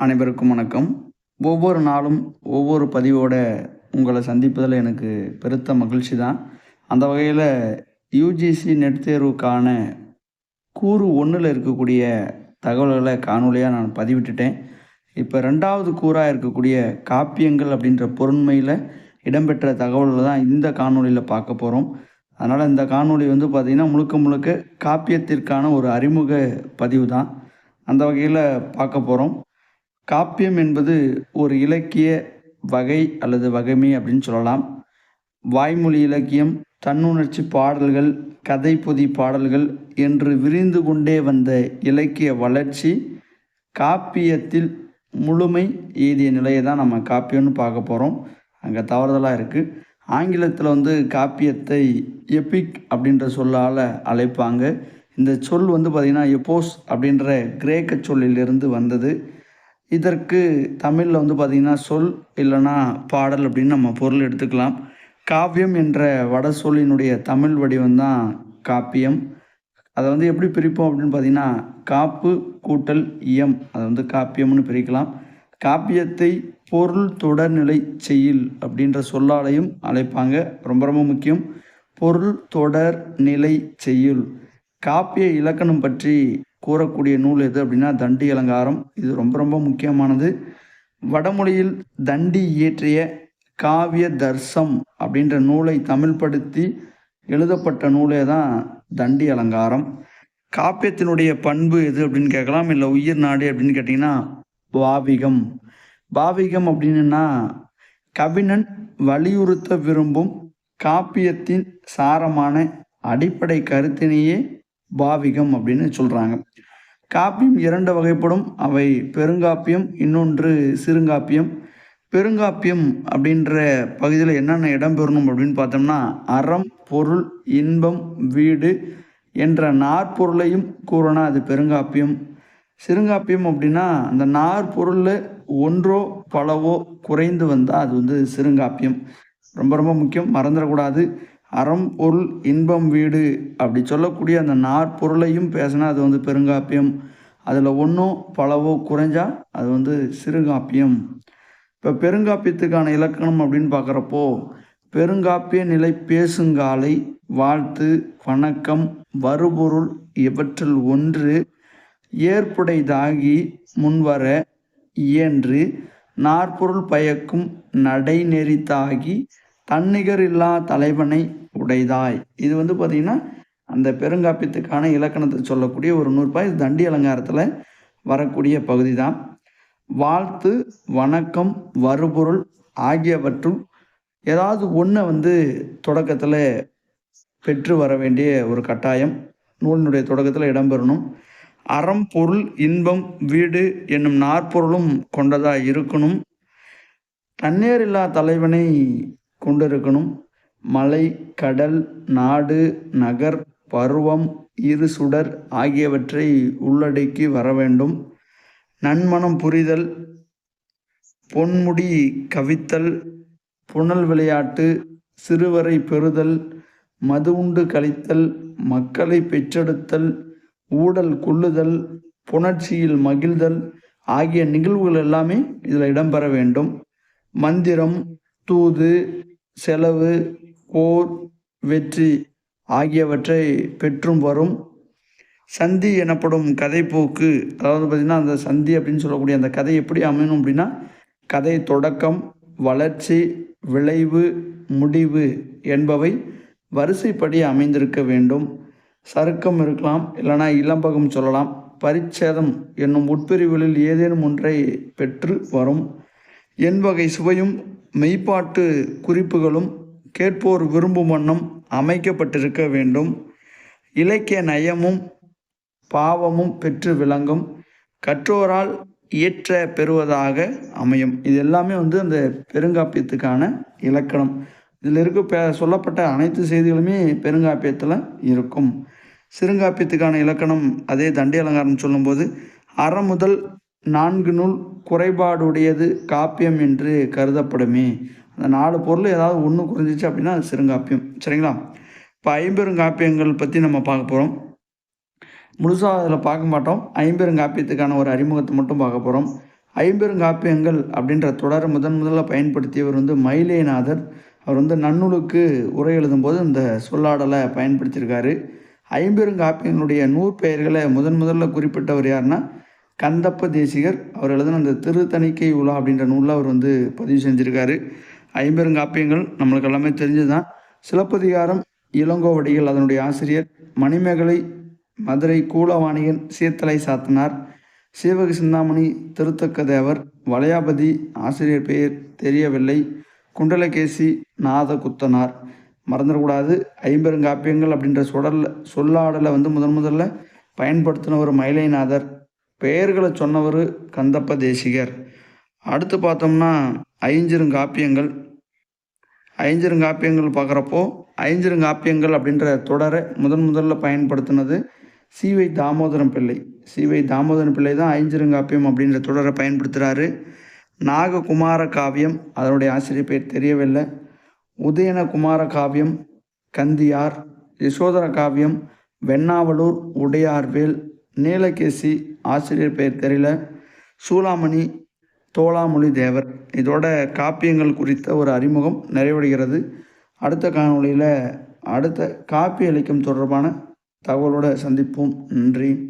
அனைவருக்கும் வணக்கம். ஒவ்வொரு நாளும் ஒவ்வொரு பதிவோட உங்களை சந்திப்பதில் எனக்கு பெருத்த மகிழ்ச்சி தான் அந்த வகையில் யூஜிசி நெட் தேர்வுக்கான கூறு ஒன்றில் இருக்கக்கூடிய தகவல்களை காணொலியாக நான் பதிவிட்டுட்டேன். இப்போ ரெண்டாவது கூறாக இருக்கக்கூடிய காப்பியங்கள் அப்படின்ற பொருண்மையில் இடம்பெற்ற தகவல்களை தான் இந்த காணொலியில் பார்க்க போகிறோம் அதனால் இந்த காணொலி வந்து பார்த்திங்கன்னா முழுக்க முழுக்க காப்பியத்திற்கான ஒரு அறிமுக பதிவு தான் அந்த வகையில் பார்க்க போகிறோம் காப்பியம் என்பது ஒரு இலக்கிய வகை அல்லது வகைமை அப்படின்னு சொல்லலாம். வாய்மொழி இலக்கியம் தன்னுணர்ச்சி பாடல்கள் கதை பொதி பாடல்கள் என்று விரிந்து கொண்டே வந்த இலக்கிய வளர்ச்சி காப்பியத்தில் முழுமை எய்திய நிலையை தான் நம்ம காப்பியம்னு பார்க்க போகிறோம் அங்கே தவறுதலாக இருக்குது ஆங்கிலத்தில் வந்து காப்பியத்தை எபிக் அப்படின்ற சொல்லால் அழைப்பாங்க. இந்த சொல் வந்து பார்த்திங்கன்னா எப்போஸ் அப்படின்ற கிரேக்க சொல்லிலிருந்து வந்தது. இதற்கு தமிழில் வந்து பார்த்திங்கன்னா சொல் இல்லைன்னா பாடல் அப்படின்னு நம்ம பொருள் எடுத்துக்கலாம். காவியம் என்ற வட சொல்லினுடைய தமிழ் வடிவம் தான் காப்பியம். அதை வந்து எப்படி பிரிப்போம் அப்படின்னு பார்த்திங்கன்னா காப்பு கூட்டல் இயம் அதை வந்து காப்பியம்னு பிரிக்கலாம். காப்பியத்தை பொருள் தொடர்நிலை செய்யுள் அப்படின்ற சொல்லாலையும் அழைப்பாங்க. ரொம்ப ரொம்ப முக்கியம். பொருள் தொடர் நிலை செய்யுள். காப்பிய இலக்கணம் பற்றி கூறக்கூடிய நூல் எது அப்படின்னா தண்டி அலங்காரம். இது ரொம்ப ரொம்ப முக்கியமானது. வடமொழியில் தண்டி இயற்றிய காவிய தர்சம் அப்படின்ற நூலை தமிழ்படுத்தி எழுதப்பட்ட நூலே தான் தண்டி அலங்காரம். காப்பியத்தினுடைய பண்பு எது அப்படின்னு கேட்கலாம். இல்லை உயிர் நாடு அப்படின்னு கேட்டிங்கன்னா பாவிகம். பாவிகம் அப்படின்னா கவினன் வலியுறுத்த விரும்பும் காப்பியத்தின் சாரமான அடிப்படை கருத்தினையே பாவிகம் அப்படின்னு சொல்கிறாங்க காப்பியம் இரண்டு வகைப்படும். அவை பெருங்காப்பியம் இன்னொன்று சிறுங்காப்பியம். பெருங்காப்பியம் அப்படின்ற பகுதியில் என்னென்ன இடம்பெறணும் அப்படின்னு பார்த்தோம்னா அறம் பொருள் இன்பம் வீடு என்ற நாற்பொருளையும் கூறனா அது பெருங்காப்பியம். சிறுங்காப்பியம் அப்படின்னா அந்த நாற்பொருளில் ஒன்றோ பலவோ குறைந்து வந்தால் அது வந்து சிறுங்காப்பியம். ரொம்ப ரொம்ப முக்கியம். மறந்துடக்கூடாது. அறம் பொருள் இன்பம் வீடு அப்படி சொல்லக்கூடிய அந்த நாற்பொருளையும் பேசினா அது வந்து பெருங்காப்பியம். அதில் ஒன்றும் பலவோ குறைஞ்சா அது வந்து சிறுகாப்பியம். இப்போ பெருங்காப்பியத்துக்கான இலக்கணம் அப்படின்னு பார்க்குறப்போ பெருங்காப்பிய நிலை பேசுங்காலை வாழ்த்து வணக்கம் வருபொருள் இவற்றில் ஒன்று ஏற்புடைதாகி முன்வர இயன்று நாற்பொருள் பயக்கும் நடைநெறித்தாகி தன்னிகர் இல்லா தலைவனை உடைதாய். இது வந்து பார்த்திங்கன்னா அந்த பெருங்காப்பியத்துக்கான இலக்கணத்தை சொல்லக்கூடிய ஒரு நூறுபாய் இது தண்டி அலங்காரத்தில் வரக்கூடிய பகுதி தான் வாழ்த்து வணக்கம் வருபொருள் ஆகியவற்றும் ஏதாவது ஒன்றை வந்து தொடக்கத்தில் பெற்று வர வேண்டிய ஒரு கட்டாயம். நூலினுடைய தொடக்கத்தில் இடம்பெறணும். அறம் பொருள் இன்பம் வீடு என்னும் நாற்பொருளும் கொண்டதாக இருக்கணும். தன்னேரில்லா தலைவனை கொண்டிருக்கணும். மலை கடல் நாடு நகர் பருவம் இரு சுடர் ஆகியவற்றை உள்ளடக்கி வர வேண்டும். நன்மனம் புரிதல் பொன்முடி கவித்தல் புனல் விளையாட்டு சிறுவரை பெறுதல் மது உண்டு கழித்தல் மக்களை பெற்றெடுத்தல் ஊடல் கொள்ளுதல் புணர்ச்சியில் மகிழ்தல் ஆகிய நிகழ்வுகள் எல்லாமே இதில் இடம்பெற வேண்டும். மந்திரம் தூது செலவு போர் வெற்றி ஆகியவற்றை பெற்றும் வரும். சந்தி எனப்படும் கதைப்போக்கு அதாவது பார்த்திங்கன்னா அந்த சந்தி அப்படின்னு சொல்லக்கூடிய அந்த கதை எப்படி அமையணும் அப்படின்னா கதை தொடக்கம் வளர்ச்சி விளைவு முடிவு என்பவை வரிசைப்படி அமைந்திருக்க வேண்டும். சருக்கம் இருக்கலாம் இல்லைனா இளம்பகம் சொல்லலாம். பரிச்சேதம் என்னும் உட்பிரிவுகளில் ஏதேனும் ஒன்றை பெற்று வரும். என் வகை சுவையும் மெய்ப்பாட்டு குறிப்புகளும் கேட்போர் விரும்பும் வண்ணம் அமைக்கப்பட்டிருக்க வேண்டும். இலக்கிய நயமும் பாவமும் பெற்று விளங்கும். கற்றோரால் இயற்ற பெறுவதாக அமையும். இது எல்லாமே வந்து அந்த பெருங்காப்பியத்துக்கான இலக்கணம். இதில் இருக்க பே சொல்லப்பட்ட அனைத்து செய்திகளுமே பெருங்காப்பியத்தில் இருக்கும். சிறுங்காப்பியத்துக்கான இலக்கணம் அதே தண்டி அலங்காரம் சொல்லும்போது அறம் முதல் நான்கு நூல் குறைபாடுடையது காப்பியம் என்று கருதப்படுமே. அந்த நாலு பொருள் ஏதாவது ஒன்று குறைஞ்சிச்சு அப்படின்னா அது சிறுங்காப்பியம். சரிங்களா? இப்போ ஐம்பெருங்காப்பியங்கள் பற்றி நம்ம பார்க்க போகிறோம் முழுசாக அதில் பார்க்க மாட்டோம். ஐம்பெருங்காப்பியத்துக்கான ஒரு அறிமுகத்தை மட்டும் பார்க்க போகிறோம் ஐம்பெருங்காப்பியங்கள் அப்படின்ற தொடரை முதன் முதல்ல பயன்படுத்தியவர் வந்து மயிலேநாதர். அவர் வந்து நன்னூலுக்கு உரை எழுதும்போது இந்த சொல்லாடலை பயன்படுத்தியிருக்காரு. ஐம்பெருங்காப்பியங்களுடைய நூற்பெயர்களை முதன் முதல்ல குறிப்பிட்டவர் யாருன்னா கந்தப்ப தேசிகர் அவர் எழுதின அந்த திருத்தணிக்கை உலா அப்படின்ற நூலில் அவர் வந்து பதிவு செஞ்சுருக்காரு. ஐம்பெருங்காப்பியங்கள் நம்மளுக்கு எல்லாமே தெரிஞ்சது தான் சிலப்பதிகாரம் இளங்கோவடிகள் அதனுடைய ஆசிரியர் மணிமேகலை மதுரை கூலவாணிகன் சீர்த்தலை சாத்தனார். சீவக சிந்தாமணி திருத்தக்க தேவர் வளையாபதி ஆசிரியர் பெயர் தெரியவில்லை. குண்டலகேசி நாத குத்தனார் மறந்துடக்கூடாது ஐம்பெருங்காப்பியங்கள் அப்படின்ற சுடலில் சொல்லாடலை வந்து முதன் முதல்ல பயன்படுத்தினவர் மயிலைநாதர். பெயர்களை சொன்னவர் கந்தப்ப தேசிகர். அடுத்து பார்த்தோம்னா ஐஞ்சிருங்காப்பியங்கள் ஐஞ்சிருங்காப்பியங்கள் பார்க்குறப்போ ஐஞ்சிருங்காப்பியங்கள் அப்படின்ற தொடரை முதன் முதல்ல பயன்படுத்தினது சிவை தாமோதரம் பிள்ளை. சிவை தாமோதரம் பிள்ளை தான் ஐஞ்சிருங்காப்பியம் அப்படின்ற தொடரை பயன்படுத்துகிறாரு நாககுமார காவியம் அதனுடைய ஆசிரியர் பேர் தெரியவில்லை. உதயன குமார காவியம் கந்தியார். யசோதர காவியம் வெண்ணாவலூர் உடையார்வேல் நீலகேசி ஆசிரியர் பெயர் தெரியல. சூளாமணி தோளாமொழி தேவர். இதோட காப்பியங்கள் குறித்த ஒரு அறிமுகம் நிறைவடைகிறது. அடுத்த காணொளியில் அடுத்த காப்பிய இலக்கியம் தொடர்பான தகவலோடு சந்திப்போம். நன்றி.